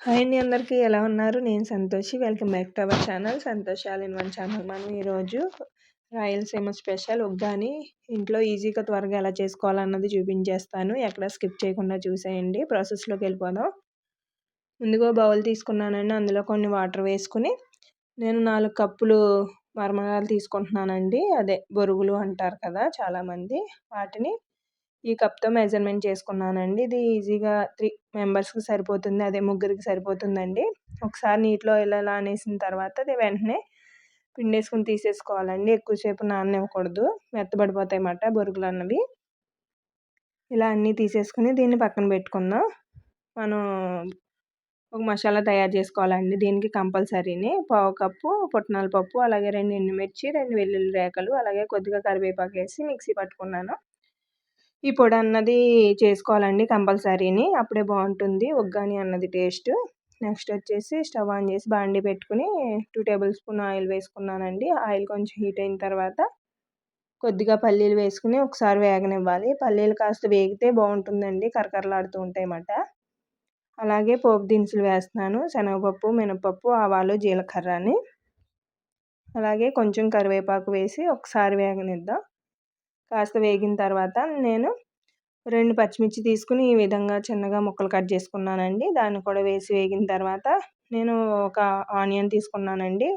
Hi అండి అందరికీ. ఎలా ఉన్నారు? నేను Santoshi. Welcome back to our channel. Santosh all in one channel. మనం ఈరోజు రాయలసీమ స్పెషల్ ఉగ్గాని ఇంట్లో ఈజీగా త్వరగా ఎలా చేసుకోవాలన్నది చూపించేస్తాను. ఎక్కడ స్కిప్ చేయకుండా చూసేయండి. ప్రాసెస్లోకి వెళ్ళిపోదాం. ముందుగా బౌల్ తీసుకున్నానండి. అందులో కొన్ని వాటర్ వేసుకుని నేను నాలుగు కప్పులు మరమరాలు తీసుకుంటున్నానండి. అదే బొరుగులు అంటారు కదా చాలామంది. వాటిని ఈ కప్తో మెజర్మెంట్ చేసుకున్నానండి. ఇది ఈజీగా త్రీ మెంబర్స్కి సరిపోతుంది అదే ముగ్గురికి సరిపోతుందండి. ఒకసారి నీటిలో ఇలా అనేసిన తర్వాత అది వెంటనే పిండేసుకుని తీసేసుకోవాలండి. ఎక్కువసేపు నాననివ్వకూడదు. మెత్తబడిపోతాయి అన్నమాట బొరుగులు అన్నవి. ఇలా అన్నీ తీసేసుకుని దీన్ని పక్కన పెట్టుకుందాం. మనం ఒక మసాలా తయారు చేసుకోవాలండి. దీనికి కంపల్సరీని పావు కప్పు పుట్నాల పప్పు అలాగే రెండు ఎండుమిర్చి రెండు వెల్లుల్లి రేకలు అలాగే కొద్దిగా కరివేపాకు వేసి మిక్సీ పట్టుకున్నాను. ఈ పొడి అన్నది చేసుకోవాలండి కంపల్సరీని. అప్పుడే బాగుంటుంది. ఒగ్గాని అన్నది టేస్ట్. నెక్స్ట్ వచ్చేసి స్టవ్ ఆన్ చేసి బాండి పెట్టుకుని టూ టేబుల్ స్పూన్ ఆయిల్ వేసుకున్నానండి. ఆయిల్ కొంచెం హీట్ అయిన తర్వాత కొద్దిగా పల్లీలు వేసుకుని ఒకసారి వేగనివ్వాలి. పల్లీలు కాస్త వేగితే బాగుంటుందండి. కరకరలాడుతూ ఉంటాయి అన్నమాట అలాగే పోపు దినుసులు వేస్తున్నాను. శనగపప్పు మినపప్పు ఆవాలు జీలకర్రని. అలాగే కొంచెం కరివేపాకు వేసి ఒకసారి వేగనిద్దాం. కాస్త వేగిన తర్వాత నేను రెండు పచ్చిమిర్చి తీసుకుని ఈ విధంగా చిన్నగా ముక్కలు కట్ చేసుకున్నానండి. దాన్ని కూడా వేసి వేగిన తర్వాత నేను ఒక ఆనియన్ తీసుకున్నానండి.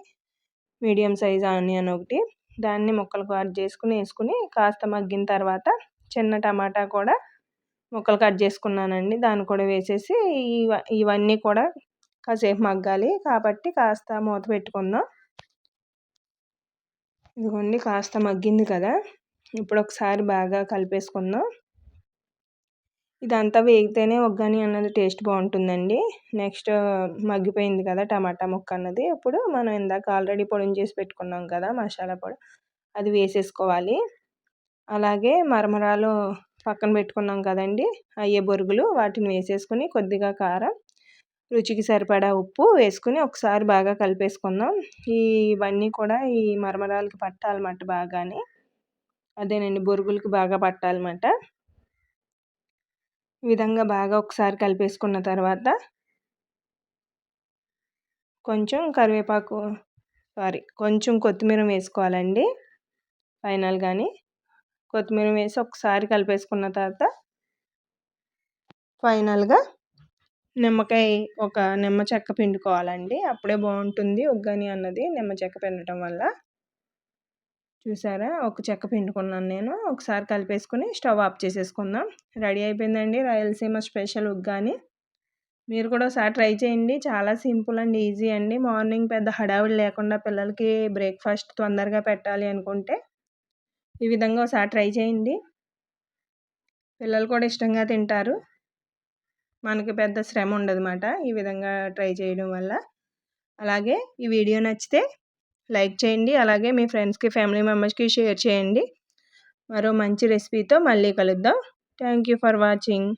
మీడియం సైజ్ ఆనియన్ ఒకటి. దాన్ని ముక్కలు కట్ చేసుకుని వేసుకుని కాస్త మగ్గిన తర్వాత చిన్న టమాటా కూడా ముక్కలు కట్ చేసుకున్నానండి. దాన్ని కూడా వేసేసి ఇవన్నీ కూడా కాసేపు మగ్గాలి. కాబట్టి కాస్త మూత పెట్టుకుందాం. ఇదిగోండి కాస్త మగ్గింది కదా. ఇప్పుడు ఒకసారి బాగా కలిపేసుకుందాం. ఇదంతా వేగితేనే ఒగ్గాని అన్నది టేస్ట్ బాగుంటుందండి నెక్స్ట్ మగ్గిపోయింది కదా టమాటా ముక్క అన్నది. ఇప్పుడు మనం ఇందాక ఆల్రెడీ పొడిని చేసి పెట్టుకున్నాం కదా మసాలా పొడి అది వేసేసుకోవాలి. అలాగే మరమరాలు పక్కన పెట్టుకున్నాం కదండి. అయ్యే బొరుగులు వాటిని వేసేసుకుని కొద్దిగా కారం రుచికి సరిపడా ఉప్పు వేసుకుని ఒకసారి బాగా కలిపేసుకుందాం. ఇవన్నీ కూడా ఈ మరమరాలకి పట్టాలన్నమాట బాగానే. అదేనండి. బొరుగులకు బాగా పట్టాలన్నమాట. ఈ విధంగా బాగా ఒకసారి కలిపేసుకున్న తర్వాత కొంచెం కరివేపాకు సారీ కొంచెం కొత్తిమీర వేసుకోవాలండి. ఫైనల్ కానీ కొత్తిమీర వేసి ఒకసారి కలిపేసుకున్న తర్వాత ఫైనల్గా నిమ్మకాయ ఒక నిమ్మ చెక్క పిండుకోవాలండి. అప్పుడే బాగుంటుంది ఉగ్గని అన్నది నిమ్మ చెక్క పిండటం వల్ల. చూసారా? ఒక చెక్క పిండుకున్నాను నేను. ఒకసారి కలిపేసుకుని స్టవ్ ఆఫ్ చేసేసుకుందాం. రెడీ అయిపోయిందండి రాయలసీమ స్పెషల్ ఉగ్గాని మీరు కూడా ఒకసారి ట్రై చేయండి. చాలా సింపుల్ అండ్ ఈజీ అండి. మార్నింగ్ పెద్ద హడావిడి లేకుండా పిల్లలకి బ్రేక్ఫాస్ట్ తొందరగా పెట్టాలి అనుకుంటే ఈ విధంగా ఒకసారి ట్రై చేయండి. పిల్లలు కూడా ఇష్టంగా తింటారు. మనకి పెద్ద శ్రమ ఉండదు ఈ విధంగా ట్రై చేయడం వల్ల. అలాగే ఈ వీడియో నచ్చితే లైక్ చేయండి. అలాగే మీ ఫ్రెండ్స్కి ఫ్యామిలీ మెంబర్స్కి షేర్ చేయండి. మరో మంచి రెసిపీతో మళ్ళీ కలుద్దాం. Thank you for watching.